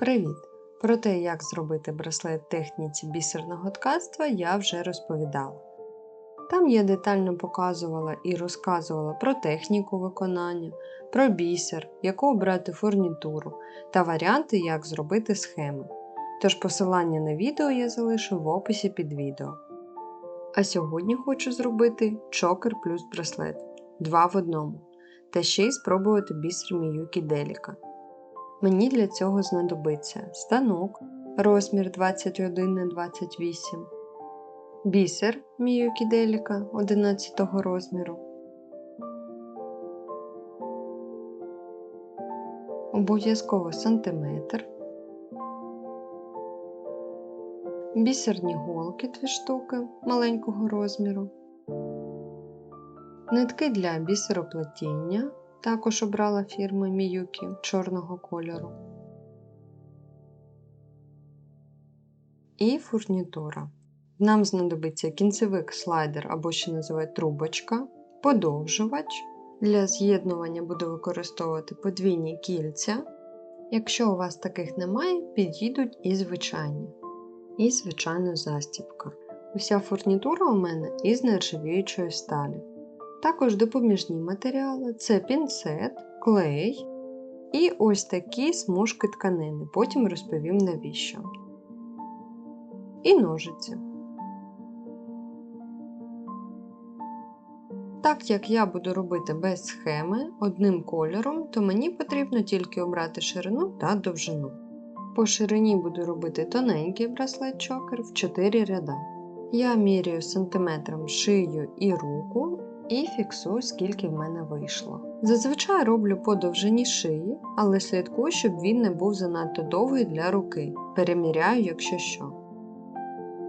Привіт! Про те, як зробити браслет техніці бісерного ткацтва, я вже розповідала. Там я детально показувала і розказувала про техніку виконання, про бісер, яку обрати фурнітуру та варіанти, як зробити схеми. Тож посилання на відео я залишу в описі під відео. А сьогодні хочу зробити чокер плюс браслет 2 в одному, та ще й спробувати бісер Міюкі Деліка. Мені для цього знадобиться станок розмір 21 на 28 бісер Міюкі Деліка 11 розміру, обов'язково сантиметр, бісерні голки 2 штуки маленького розміру, нитки для бісероплетіння також обрала фірми Міюкі чорного кольору. І фурнітура. Нам знадобиться кінцевик слайдер або ще називають трубочка, подовжувач. Для з'єднування буду використовувати подвійні кільця. Якщо у вас таких немає, підійдуть і звичайні. І, звичайно, застібка. Уся фурнітура у мене із нержавіючої сталі. Також допоміжні матеріали це пінцет, клей і ось такі смужки тканини. Потім розповім навіщо. І ножиці. Так як я буду робити без схеми одним кольором, то мені потрібно тільки обрати ширину та довжину. По ширині буду робити тоненький браслет-чокер в 4 ряда. Я міряю сантиметром шию і руку і фіксую, скільки в мене вийшло. Зазвичай роблю по довжині шиї, але слідкую, щоб він не був занадто довгий для руки. Переміряю, якщо що.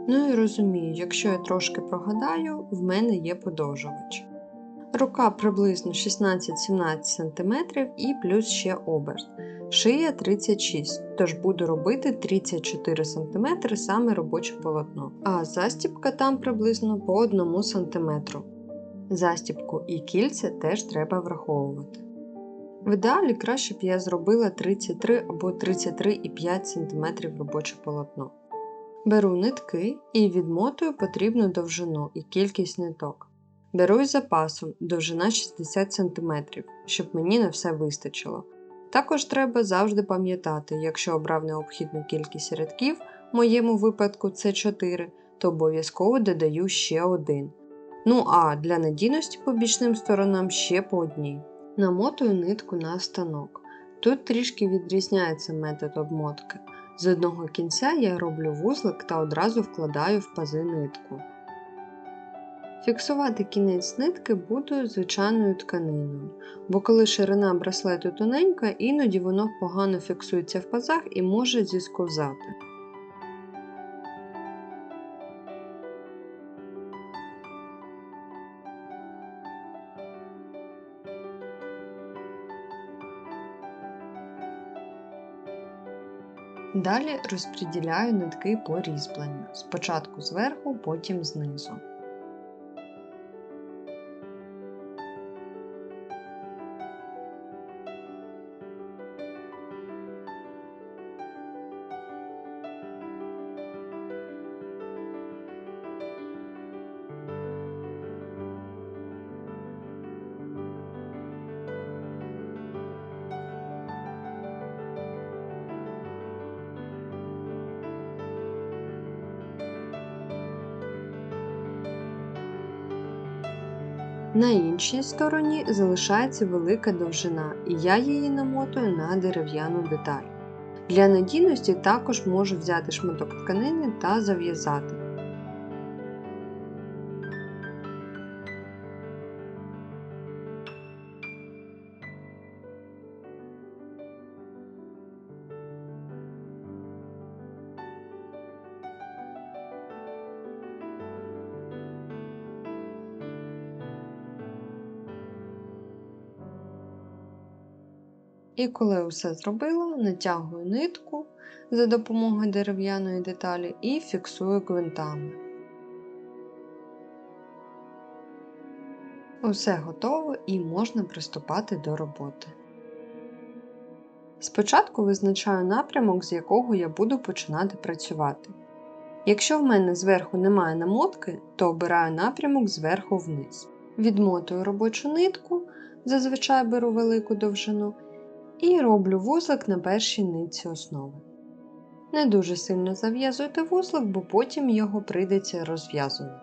Ну і розумію, якщо я трошки прогадаю, в мене є подовжувач. Рука приблизно 16-17 см і плюс ще оберт. Шия 36 тож буду робити 34 см саме робоче полотно, а застібка там приблизно по 1 см. Застібку і кільця теж треба враховувати. В ідеалі краще б я зробила 33 або 33,5 см робоче полотно. Беру нитки і відмотую потрібну довжину і кількість ниток. Беру із запасом довжина 60 см, щоб мені на все вистачило. Також треба завжди пам'ятати, якщо обрав необхідну кількість рядків, в моєму випадку це 4, то обов'язково додаю ще один. Ну а для надійності по бічним сторонам ще по одній. Намотую нитку на станок. Тут трішки відрізняється метод обмотки. З одного кінця я роблю вузлик та одразу вкладаю в пази нитку. Фіксувати кінець нитки буду звичайною тканиною, бо коли ширина браслету тоненька, іноді воно погано фіксується в пазах і може зісковзати. Далі розподіляю нитки по різьбленню. Спочатку зверху, потім знизу. На іншій стороні залишається велика довжина, і я її намотую на дерев'яну деталь. Для надійності також можу взяти шматок тканини та зав'язати. І коли все зробила, натягую нитку за допомогою дерев'яної деталі і фіксую гвинтами. Усе готово і можна приступати до роботи. Спочатку визначаю напрямок, з якого я буду починати працювати. Якщо в мене зверху немає намотки, то обираю напрямок зверху вниз. Відмотую робочу нитку, зазвичай беру велику довжину, і роблю вузлик на першій нитці основи. Не дуже сильно зав'язуйте вузлик, бо потім його прийдеться розв'язувати.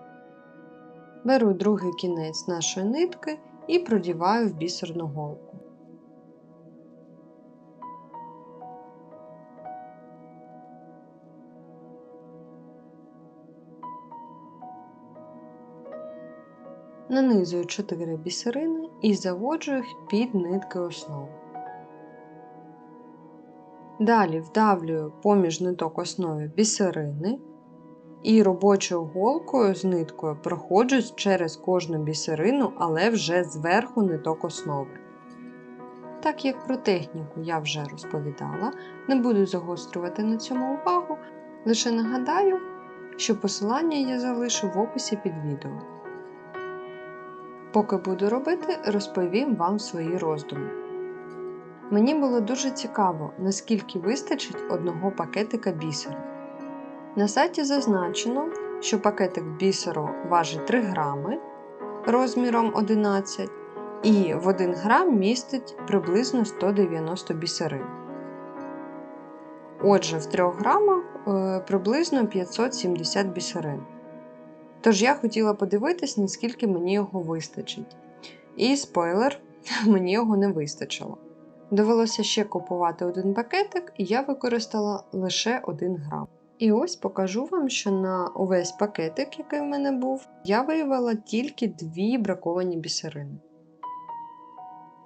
Беру другий кінець нашої нитки і продіваю в бісерну голку. Нанизую 4 бісерини і заводжу їх під нитки основи. Далі вдавлюю поміж ниток основи бісерини і робочою голкою з ниткою проходжусь через кожну бісерину, але вже зверху ниток основи. Так як про техніку я вже розповідала, не буду загострювати на цьому увагу, лише нагадаю, що посилання я залишу в описі під відео. Поки буду робити, розповім вам свої роздуми. Мені було дуже цікаво, наскільки вистачить одного пакетика бісеру. На сайті зазначено, що пакетик бісеру важить 3 грами розміром 11 і в 1 грам містить приблизно 190 бісерин. Отже, в 3 грамах е, приблизно 570 бісерин. Тож я хотіла подивитись, наскільки мені його вистачить. І спойлер, мені його не вистачило. Довелося ще купувати один пакетик, і я використала лише 1 грам. І ось покажу вам, що на увесь пакетик, який в мене був, я виявила тільки дві браковані бісерини.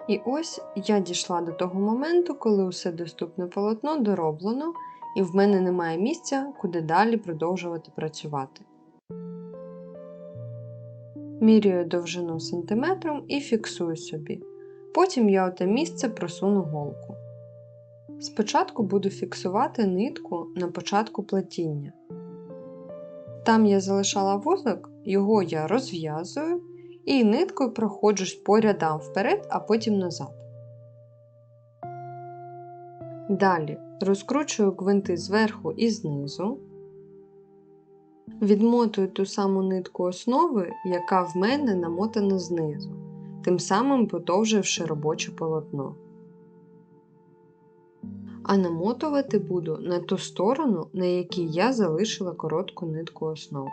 І ось я дійшла до того моменту, коли усе доступне полотно дороблено, і в мене немає місця, куди далі продовжувати працювати. Міряю довжину сантиметром і фіксую собі. Потім я у те місце просуну голку. Спочатку буду фіксувати нитку на початку плетіння. Там я залишала вузлик, його я розв'язую і ниткою проходжусь по рядам вперед, а потім назад. Далі розкручую гвинти зверху і знизу. Відмотую ту саму нитку основи, яка в мене намотана знизу, тим самим подовживши робоче полотно. А намотувати буду на ту сторону, на якій я залишила коротку нитку основи.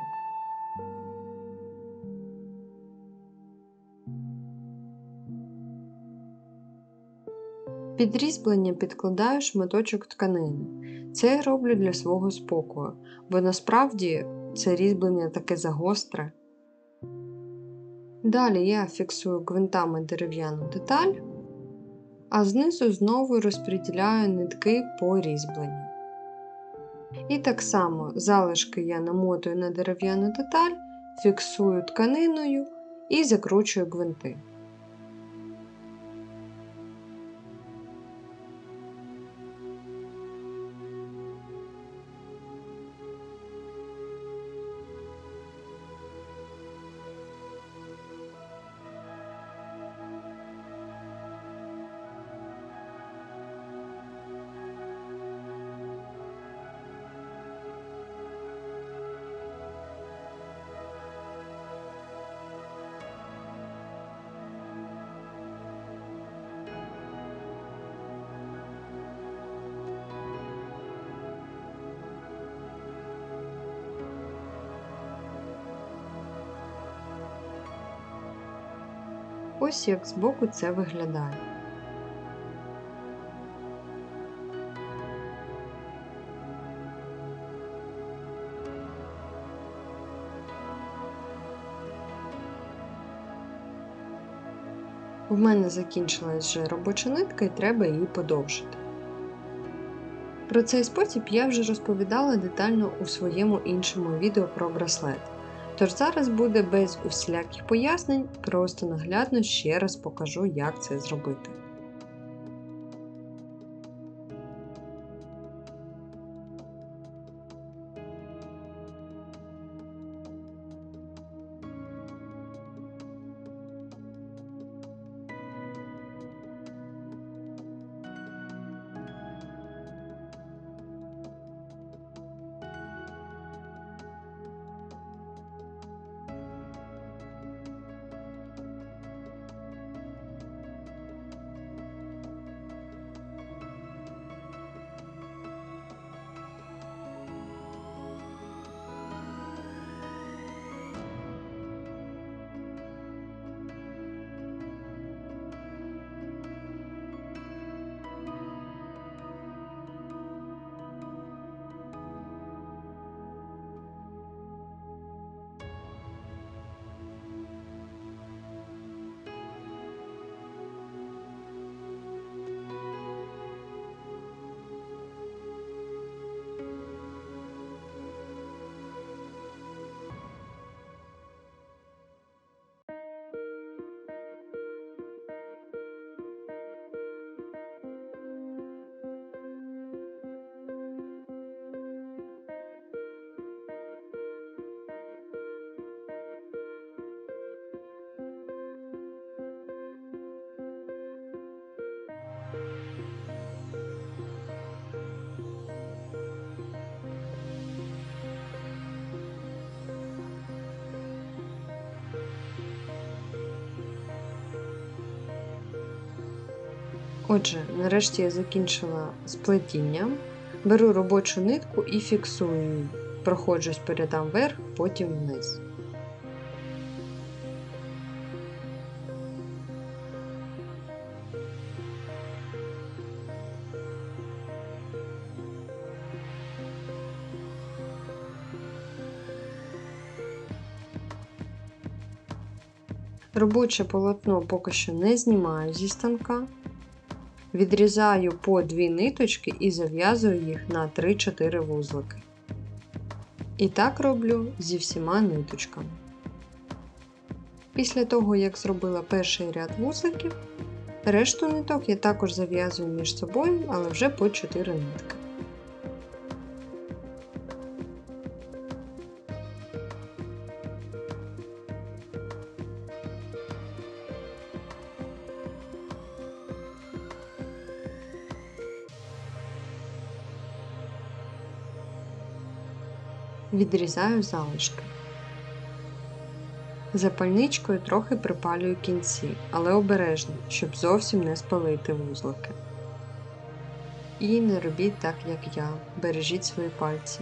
Під різьблення підкладаю шматочок тканини. Це я роблю для свого спокою, бо насправді це різьблення таке загостре. Далі я фіксую гвинтами дерев'яну деталь, а знизу знову розподіляю нитки по різьбленню. І так само залишки я намотую на дерев'яну деталь, фіксую тканиною і закручую гвинти. Ось як збоку це виглядає. В мене закінчилась вже робоча нитка і треба її подовжити. Про цей спосіб я вже розповідала детально у своєму іншому відео про браслет. Тож зараз буде без усіляких пояснень, просто наглядно ще раз покажу, як це зробити. Отже, нарешті я закінчила з плетінням. Беру робочу нитку і фіксую її. Проходжусь передам вверх, потім вниз. Робоче полотно поки що не знімаю зі станка. Відрізаю по дві ниточки і зав'язую їх на 3-4 вузлики. І так роблю зі всіма ниточками. Після того, як зробила перший ряд вузликів, решту ниток я також зав'язую між собою, але вже по 4 нитки. Відрізаю залишки. Запальничкою трохи припалюю кінці, але обережно, щоб зовсім не спалити вузлики. І не робіть так, як я, бережіть свої пальці.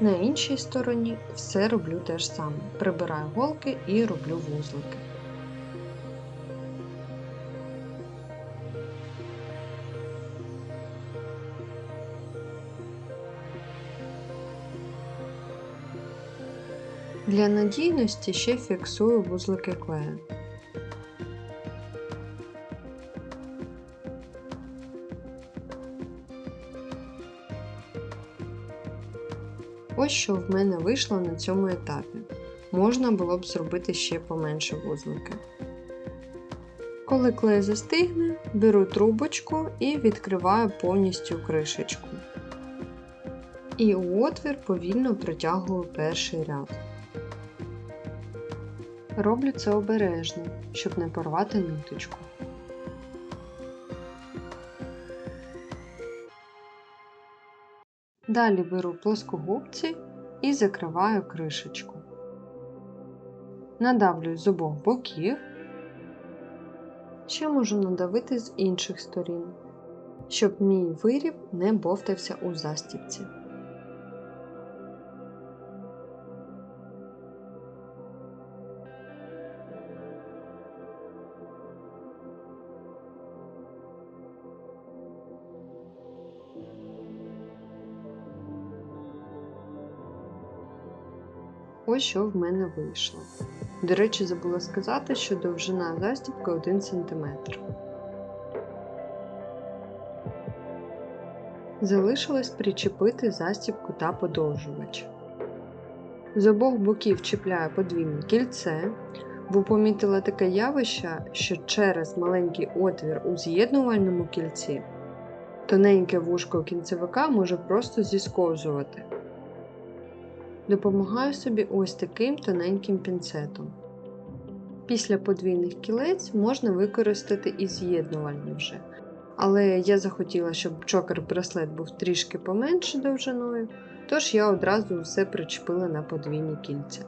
На іншій стороні все роблю те ж саме. Прибираю голки і роблю вузлики. Для надійності ще фіксую вузлики клею. Ось що в мене вийшло на цьому етапі. Можна було б зробити ще поменше вузлики. Коли клей застигне, беру трубочку і відкриваю повністю кришечку. І у отвір повільно протягую перший ряд. Роблю це обережно, щоб не порвати ниточку. Далі беру плоскогубці і закриваю кришечку. Надавлюю з обох боків. Ще можу надавити з інших сторін, щоб мій виріб не бовтався у застібці. Що в мене вийшло. До речі, забула сказати, що довжина застібки 1 см. Залишилось причепити застібку та подовжувач. З обох боків чіпляю подвійне кільце, бо помітила таке явище, що через маленький отвір у з'єднувальному кільці тоненьке вушко кінцевика може просто зісковзувати. Допомагаю собі ось таким тоненьким пінцетом. Після подвійних кілець можна використати і з'єднувальні вже. Але я захотіла, щоб чокер браслет був трішки поменше довжиною, тож я одразу все причепила на подвійні кільця.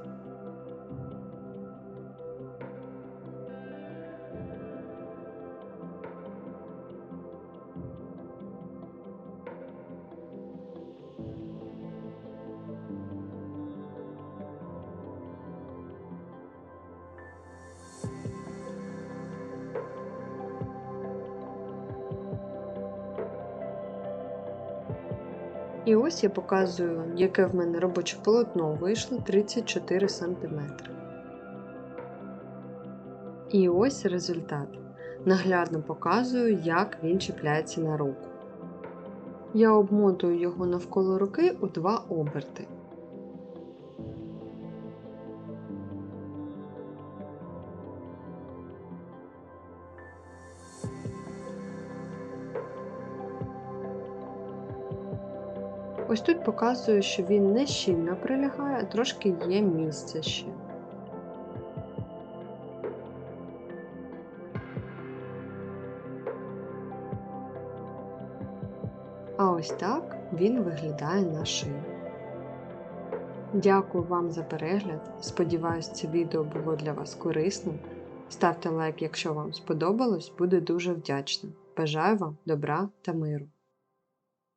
І ось я показую, яке в мене робоче полотно вийшло 34 см. І ось результат. Наглядно показую, як він чіпляється на руку. Я обмотую його навколо руки у два оберти. Ось тут показую, що він не щільно прилягає, а трошки є місце ще. А ось так він виглядає на шиї. Дякую вам за перегляд. Сподіваюсь, це відео було для вас корисним. Ставте лайк, якщо вам сподобалось, буду дуже вдячна. Бажаю вам добра та миру!